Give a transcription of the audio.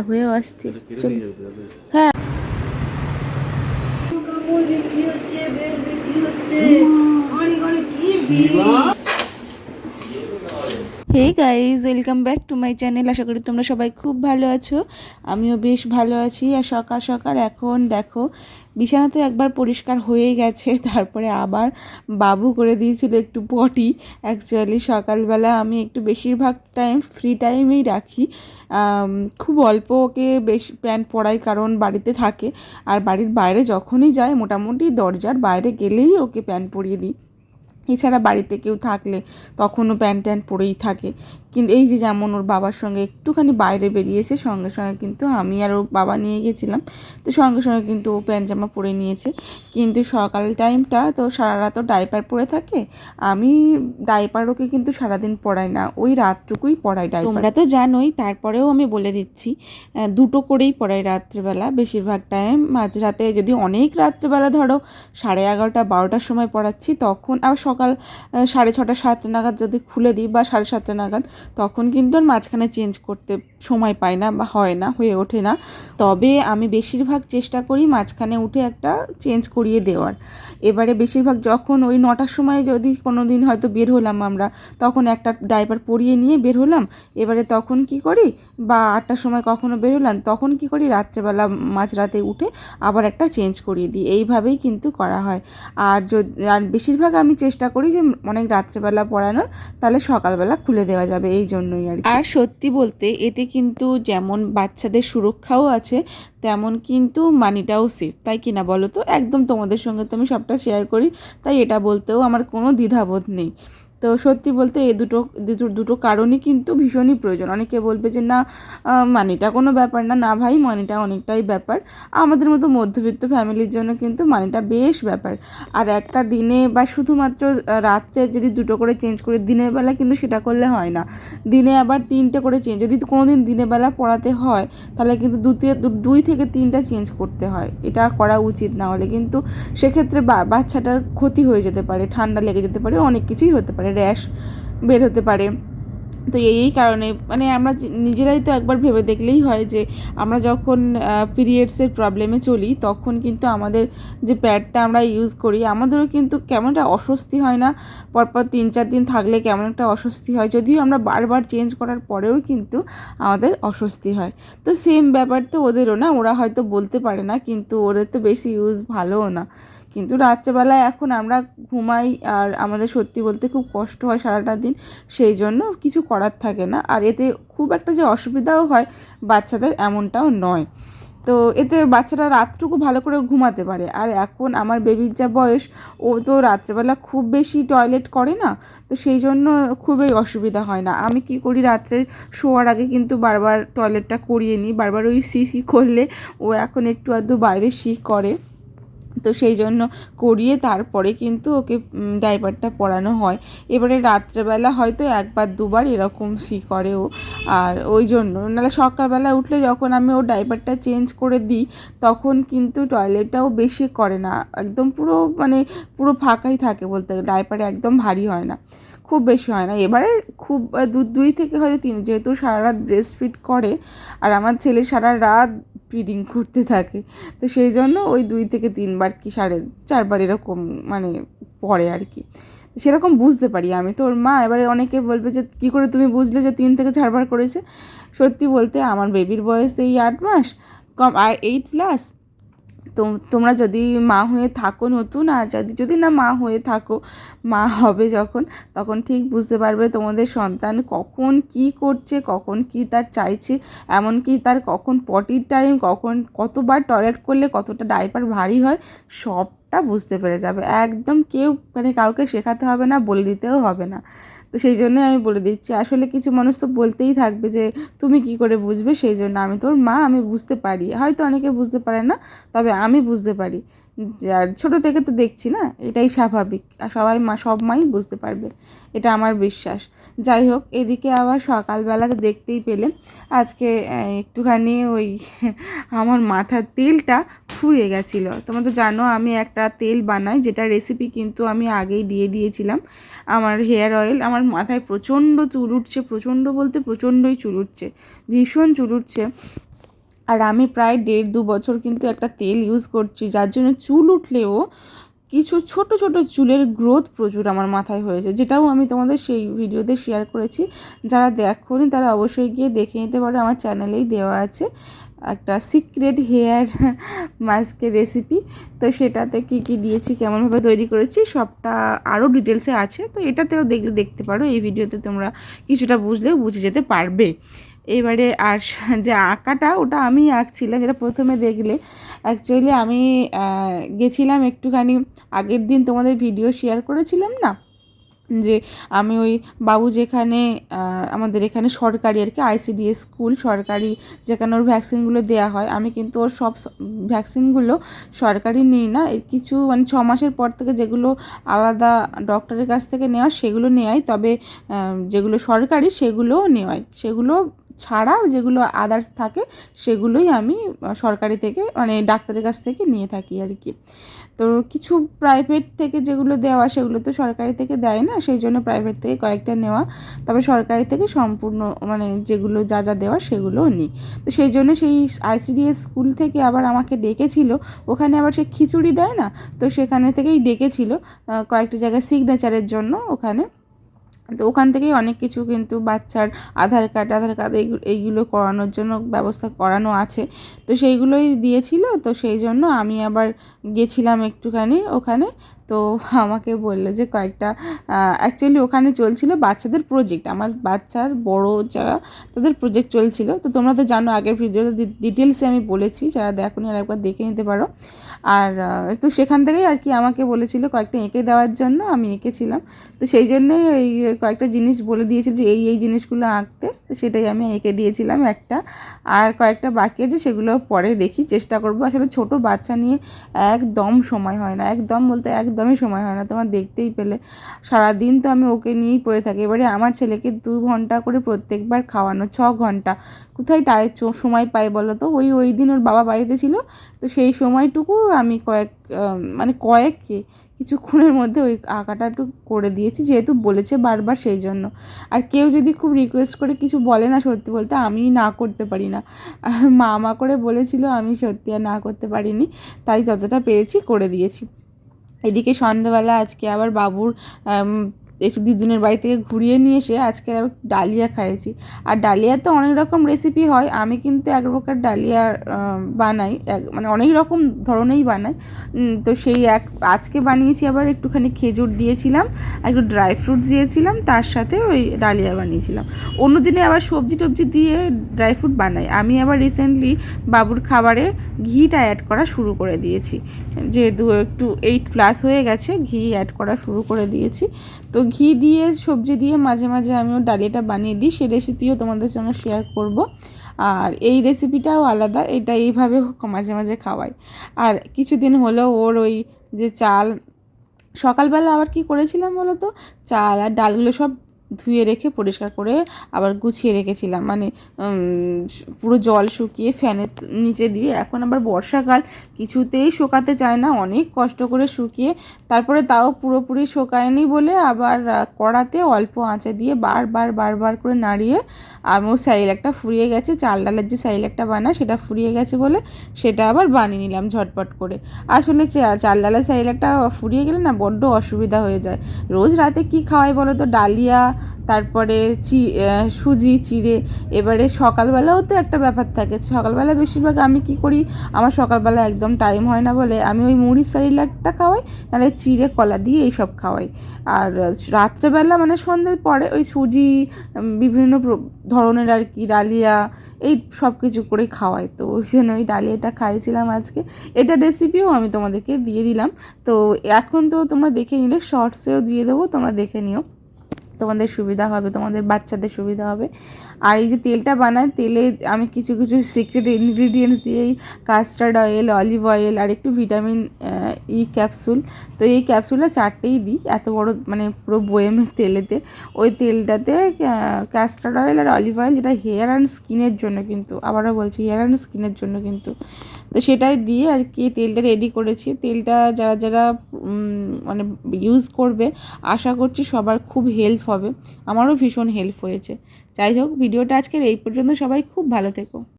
হ্যাঁ হয়েও আসছে। হ্যাঁ। কি বিক্রি হচ্ছে? হচ্ছে কি ভিড় hey guys welcome back to my channel আশা করি তোমরা সবাই খুব ভালো আছো। আমিও বেশ ভালো আছি। আর সকাল সকাল এখন দেখো, বিছানা তো একবার পরিষ্কার হয়ে গেছে, তারপরে আবার বাবু করে দিয়েছিল একটু পটি অ্যাকচুয়ালি সকালবেলা আমি একটু বেশিরভাগ টাইম ফ্রি টাইমেই রাখি। খুব অল্প ওকে বেশ প্যান্ট পরাই, কারণ বাড়িতে থাকে। আর বাড়ির বাইরে যখনই যায়, মোটামুটি দরজার বাইরে গেলেই ওকে প্যান্ট পরিয়ে দিই। এছাড়া বাড়িতে কেউ থাকলে তখনও প্যান্ট ট্যান্ট পরেই থাকে। কিন্তু এই যে যেমন ওর বাবার সঙ্গে একটুখানি বাইরে বেরিয়েছে, সঙ্গে সঙ্গে কিন্তু আমি আর ওর বাবা নিয়ে গেছিলাম। তো সঙ্গে সঙ্গে কিন্তু ও প্যান্ট জামা পরে নিয়েছে। কিন্তু সকাল টাইমটা তো সারা রাত ও ডাইপার পরে থাকে। আমি ডাইপার ওকে কিন্তু সারাদিন পড়াই না, ওই রাতটুকুই পড়াই ডাইপার। তোমরা তো জানোই, তারপরেও আমি বলে দিচ্ছি দুটো করেই পড়াই রাত্রেবেলা। বেশিরভাগ টাইম মাঝরাতে যদি অনেক রাত্রেবেলা ধরো সাড়ে এগারোটা, বারোটার সময় পড়াচ্ছি তখন আবার সকাল সাড়ে ছটা, সাতটা নাগাদ যদি খুলে দিই বা সাড়ে সাতটা নাগাদ তখন কিন্তু আর মাঝখানে চেঞ্জ করতে সময় পাই না বা হয় না, হয়ে ওঠে না। তবে আমি বেশিরভাগ চেষ্টা করি মাঝখানে উঠে একটা চেঞ্জ করিয়ে দেওয়ার। এবারে বেশিরভাগ যখন ওই নটার সময় যদি কোনো দিন হয়তো বের হলাম আমরা, তখন একটা ডাইপার পরিয়ে নিয়ে বের হলাম। এবারে তখন কি করি? বা আটটার সময় কখনো বের হলাম, তখন কি করি? রাত্রেবেলা মাঝরাতে উঠে আবার একটা চেঞ্জ করিয়ে দিই। এইভাবেই কিন্তু করা হয়। আর যদি, আর বেশিরভাগ আমি চেষ্টা করি যে অনেক রাত্রেবেলা পড়ানোর, তাহলে সকালবেলা খুলে দেওয়া যাবে। এই জন্যই আর। আর সত্যি বলতে এতে কিন্তু যেমন বাচ্চাদের সুরক্ষাও আছে, তেমন কিন্তু মানিটাও সেফ তাই কি না বলো তো একদম তোমাদের সঙ্গে তো আমি সবটা শেয়ার করি, তাই এটা বলতেও আমার কোনো দ্বিধাবোধ নেই তো সত্যি বলতে এ দুটো দুটো দুটো কারণই কিন্তু ভীষণই প্রয়োজন। অনেকে বলবে যে, না মানিটা কোনো ব্যাপার না। না ভাই মানিটা অনেকটাই ব্যাপার। আমাদের মতো মধ্যবিত্ত ফ্যামিলির জন্য কিন্তু মানিটা বেশ ব্যাপার। আর একটা দিনে বা শুধুমাত্র রাত্রে যদি দুটো করে চেঞ্জ করে, দিনের বেলা কিন্তু সেটা করলে হয় না। দিনে আবার তিনটে করে চেঞ্জ যদি কোনো দিন দিনের বেলা পড়াতে হয়, তাহলে কিন্তু দুতে দুই থেকে তিনটা চেঞ্জ করতে হয়। এটা করা উচিত না হলে। কিন্তু সেক্ষেত্রে বাচ্চাটার ক্ষতি হয়ে যেতে পারে, ঠান্ডা লেগে যেতে পারে, অনেক কিছুই হতে পারে। র্যাশ বের হতে পারে। তো এই কারণে মানে আমরা নিজেরাই তো একবার ভেবে দেখলেই হয় যে, আমরা যখন পিরিয়ডসের প্রবলেমে চলি, তখন কিন্তু আমাদের যে প্যাডটা আমরা ইউজ করি, আমাদেরও কিন্তু কেমন একটা অস্বস্তি হয় না? পরপর তিন, চার দিন থাকলে কেমন একটা অস্বস্তি হয়? যদিও আমরা বারবার চেঞ্জ করার পরেও কিন্তু আমাদের অস্বস্তি হয়। তো সেম ব্যাপার তো ওদেরও না, ওরা হয়তো বলতে পারে না, কিন্তু ওদের তো বেশি ইউজ ভালোও না। কিন্তু রাত্রেবেলায় এখন আমরা ঘুমাই আর আমাদের সত্যি বলতে খুব কষ্ট হয় সারাটা দিন, সেই জন্য কিছু করার থাকে না। আর এতে খুব একটা যে অসুবিধাও হয় বাচ্চাদের এমনটাও নয়। তো এতে বাচ্চারা রাতটুকু ভালো করে ঘুমাতে পারে। আর এখন আমার বেবির যা বয়স, ও তো রাত্রেবেলা খুব বেশি টয়লেট করে না, তো সেই জন্য খুবই অসুবিধা হয় না। আমি কি করি, রাত্রে শোয়ার আগে কিন্তু বারবার টয়লেটটা করিয়ে নিই। বারবার ওই সি সি করলে ও এখন একটু আধটু বাইরে শি করে। তো সেই জন্য করিয়ে তারপরে কিন্তু ওকে ডাইপারটা পরানো হয়। এবারে রাত্রেবেলা হয়তো একবার দুবার এরকম সি করে ও। আর ওই জন্য, নাহলে সকালবেলা উঠলে যখন আমি ওর ডাইপারটা চেঞ্জ করে দিই, তখন কিন্তু টয়লেটটাও বেশি করে না। একদম পুরো মানে পুরো ফাঁকাই থাকে বলতে গেলে। ডাইপারে একদম ভারী হয় না। খুব বেশি হয় না। এবারে খুব দুই থেকে হয়তো তিন, যেহেতু সারা রাত ব্রেস্ট ফিট করে, আর আমার ছেলে সারা রাত ফিডিং করতে থাকে। তো সেই জন্য ওই দুই থেকে তিনবার কি সাড়ে চারবার এরকম মানে পড়ে আর কি। সেরকম বুঝতে পারি আমি। তো ওর মা এবারে অনেকে বলবে যে, কী করে তুমি বুঝলে যে তিন থেকে চারবার করেছে? সত্যি বলতে আমার বেবির বয়স এই আট মাস। কম, আর এইট প্লাস তো তোমরা যদি মা হয়ে থাকো নতুন, আর যদি যদি না মা হয়ে থাকো, মা হবে যখন, তখন ঠিক বুঝতে পারবে তোমাদের সন্তান কখন কি করছে, কখন কি তার চাইছে, এমনকি তার কখন পটির টাইম কখন কতবার টয়লেট করলে কতটা ডাইপার ভারী হয় সবটা বুঝতে পেরে যাবে। একদম কেউ মানে কাউকে শেখাতে হবে না, বলে দিতেও হবে না। তো সেই জন্যই আমি বলে দিচ্ছি, আসলে কিছু মানুষ তো বলতেই থাকবে যে, তুমি কি করে বুঝবে? সেই জন্য আমি তোর মা, আমি বুঝতে পারি। হয়তো অনেকে বুঝতে পারে না, তবে আমি বুঝতে পারি। আর ছোটো থেকে তো দেখছি না, এটাই স্বাভাবিক। আর সবাই মা, সব মাই বুঝতে পারবে। এটা আমার বিশ্বাস। যাই হোক, এদিকে আবার সকালবেলাতে দেখতেই পেলে। আজকে একটুখানি ওই আমার মাথার তেলটা ফুরিয়ে গেছিল। তোমরা তো জানো আমি একটা তেল বানাই, যেটা রেসিপি কিন্তু আমি আগেই দিয়ে দিয়েছিলাম। আমার হেয়ার অয়েল আমার মাথায় প্রচণ্ড চুল উঠছে, প্রচণ্ড বলতে প্রচণ্ডই চুল উঠছে, ভীষণ চুল উঠছে। আর আমি প্রায় দেড় দু বছর কিন্তু একটা তেল ইউজ করছি, যার জন্য চুল উঠলেও কিছু ছোট ছোট চুলের গ্রোথ প্রচুর আমার মাথায় হয়েছে, যেটাও আমি তোমাদের সেই ভিডিওতে শেয়ার করেছি। যারা দেখোনি তারা অবশ্যই গিয়ে দেখে নিতে পারো, আমার চ্যানেলেই দেওয়া আছে। একটা সিক্রেট হেয়ার মাস্কের রেসিপি তো সেটাতে কি কি দিয়েছি, কেমনভাবে তৈরি করেছি, সবটা আরও ডিটেলসে আছে। তো এটাতেও দেখলে দেখতে পারো, এই ভিডিওতে তোমরা কিছুটা বুঝলেও বুঝে যেতে পারবে। এবারে আর যে আঁকাটা, ওটা আমি আঁকছিলাম যেটা প্রথমে দেখলে। অ্যাকচুয়ালি আমি গেছিলাম একটুখানি আগের দিন তোমাদের ভিডিও শেয়ার করেছিলাম না? যে আমি ওই বাবু যেখানে আমাদের এখানে সরকারি আর কি আইসিডিএস স্কুল সরকারি যেখানে ওর ভ্যাকসিনগুলো দেওয়া হয়, আমি কিন্তু ওর সব ভ্যাকসিনগুলো সরকারি নিই না কিছু মানে ছ মাসের পর থেকে যেগুলো আলাদা ডক্টরের কাছ থেকে নেওয়া সেগুলো নেওয়াই, তবে যেগুলো সরকারি সেগুলোও নেওয়াই, সেগুলো ছাড়াও যেগুলো আদার্স থাকে সেগুলোই আমি সরকারি থেকে মানে ডাক্তারের কাছ থেকে নিয়ে থাকি আর কি। তো কিছু প্রাইভেট থেকে যেগুলো দেওয়া সেগুলো তো সরকারি থেকে দেয় না, সেই জন্য প্রাইভেট থেকে কয়েকটা নেওয়া। তবে সরকারি থেকে সম্পূর্ণ মানে যেগুলো যা যা দেওয়া সেগুলোও নিই তো সেই জন্য সেই আইসিডিএস স্কুল থেকে আবার আমাকে ডেকেছিল। ওখানে আবার সে খিচুড়ি দেয় না, তো সেখানে থেকেই ডেকেছিল কয়েকটা জায়গায় সিগনেচারের জন্য ওখানে। তো ওখান থেকেই অনেক কিছু কিন্তু বাচ্চার আধার কার্ড আধার কার্ড এইগুলো করানোর জন্য ব্যবস্থা করানো আছে। তো সেইগুলোই দিয়েছিল। তো সেই জন্য আমি আবার গেছিলাম একটুখানি ওখানে। তো আমাকে বলল যে কয়েকটা অ্যাকচুয়ালি ওখানে চলছিল বাচ্চাদের প্রজেক্ট আমার বাচ্চার বড় যারা, তাদের প্রজেক্ট চলছিল। তো তোমরা তো জানো, আগের ভিডিওতে ডিটেলসে আমি বলেছি, যারা দেখোনি আর একবার দেখে নিতে পারো। আর তো সেখান থেকেই আর কি আমাকে বলেছিল কয়েকটা এঁকে দেওয়ার জন্য, আমি এঁকেছিলাম। তো সেই জন্যই ওই কয়েকটা জিনিস বলে দিয়েছিল যে এই এই জিনিসগুলো আঁকতে। তো সেটাই আমি এঁকে দিয়েছিলাম একটা। আর কয়েকটা বাকি আছে, সেগুলো পরে দেখি, চেষ্টা করব। আসলে ছোট বাচ্চা নিয়ে একদম সময় হয় না। একদম বলতে একদমই সময় হয় না, তোমার দেখতেই পেলে। সারাদিন তো আমি ওকে নিয়েই পড়ে থাকি। এবারে আমার ছেলেকে দু ঘণ্টা করে প্রত্যেকবার খাওয়ানো, ছ ঘণ্টা। কোথায় টাই সময় পাই বলো তো? ওই ওই দিন ওর বাবা বাড়িতে ছিল, তো সেই সময়টুকু আমি কয়েক মানে কয়েক কিছুক্ষণের মধ্যে ওই আঁকাটা একটু করে দিয়েছি, যেহেতু বলেছে বারবার সেই জন্য। আর কেউ যদি খুব রিকোয়েস্ট করে কিছু বলে না সত্যি বলতে, আমি না করতে পারি না। আর মা মা করে বলেছিল, আমি সত্যি আর না করতে পারিনি। তাই যতটা পেরেছি করে দিয়েছি। এদিকে সন্ধেবেলা আজকে আবার বাবুর একটু দিদুনের বাড়ি থেকে ঘুরিয়ে নিয়ে এসে আজকে ডালিয়া খাইয়েছি। আর ডালিয়া তো অনেক রকম রেসিপি হয়। আমি কিন্তু এক প্রকার ডালিয়া বানাই। মানে অনেক রকম ধরনেরই বানাই। তো সেই এক, আজকে বানিয়েছি আবার একটুখানি খেজুর দিয়েছিলাম একটু ড্রাই ফ্রুট দিয়েছিলাম, তার সাথে ওই ডালিয়া বানিয়েছিলাম। অন্য দিনে আবার সবজি টবজি দিয়ে ড্রাই ফ্রুট বানাই। আমি আবার রিসেন্টলি বাবুর খাবারে ঘিটা অ্যাড করা শুরু করে দিয়েছি। যেহেতু একটু এইট প্লাস হয়ে গেছে, ঘি অ্যাড করা শুরু করে দিয়েছি। তো ঘি দিয়ে, সবজি দিয়ে মাঝে মাঝে আমিও ডালিয়াটা বানিয়ে দিই। সেই রেসিপিও তোমাদের সঙ্গে শেয়ার করব। আর এই রেসিপিটাও আলাদা, এটা এইভাবে মাঝে মাঝে খাওয়াই আর কিছুদিন হলো ওর ওই যে চাল, সকালবেলা আবার কি করেছিলাম বলো তো? চাল আর ডালগুলো সব ধুয়ে রেখে পরিষ্কার করে আবার গুছিয়ে রেখেছিলাম। মানে পুরো জল শুকিয়ে ফ্যানের নিচে দিয়ে। এখন আবার বর্ষাকাল, কিছুতেই শুকাতে চায় না। অনেক কষ্ট করে শুকিয়ে তারপরে তাও পুরোপুরি শোকায়নি বলে আবার কড়াতে অল্প আঁচে দিয়ে বারবার বারবার করে নাড়িয়ে আমার স্যারিলাকটা ফুরিয়ে গেছে, চাল ডালের যে স্যারিলাকটা বানায় সেটা ফুরিয়ে গেছে বলে সেটা আবার বানিয়ে নিলাম ঝটপট করে। আসলে চাল ডালের স্যারিলাকটা ফুরিয়ে গেলে না বড্ড অসুবিধা হয়ে যায়। রোজ রাতে কি খাওয়াই বলো তো? ডালিয়া তারপরে চি সুজি, চিড়ে, এবারে সকালবেলাও তো একটা ব্যাপার থাকে। সকালবেলা বেশিরভাগ আমি কি করি, আমার সকালবেলা একদম টাইম হয় না বলে আমি ওই মুড়ি স্যারিলাকটা খাওয়াই, নাহলে চিড়ে, কলা দিয়ে এইসব খাওয়াই। আর রাত্রেবেলা মানে সন্ধ্যের পরে ওই সুজি বিভিন্ন ধরনের আর কি ডালিয়া, এই সব কিছু করে খাওয়াই। তো ওই জন্য ওই ডালিয়াটা খাইয়েছিলাম আজকে। এটা রেসিপিও আমি তোমাদেরকে দিয়ে দিলাম। তো এখন তো তোমরা দেখে নিলে শর্টসেও দিয়ে দেবো, তোমরা দেখে নিও। তোমাদের সুবিধা হবে, তোমাদের বাচ্চাদের সুবিধা হবে। আর এই যে তেলটা বানাই, তেলে আমি কিছু কিছু সিক্রেট ইনগ্রিডিয়েন্টস দিয়েই কাস্টার্ড অয়েল অলিভ অয়েল আর একটু ভিটামিন ই ক্যাপসুল তো এই ক্যাপসুলটা চারটেই দিই, এত বড় মানে পুরো বয়েমের তেলেতে। ওই তেলটাতে ক্যাস্টার্ড অয়েল আর অলিভ অয়েল যেটা হেয়ার অ্যান্ড স্কিনের জন্য কিন্তু, আবারও বলছি হেয়ার অ্যান্ড স্কিনের জন্য কিন্তু। তো সেটাই দিয়ে আর কি তেলটা রেডি করেছি। তেলটা যারা যারা মানে ইউজ করবে, আশা করছি সবার খুব হেল্প হবে। আমারও ভীষণ হেল্প হয়েছে। যাই হোক ভিডিওটা আজকের এই পর্যন্ত। সবাই খুব ভালো থেকো।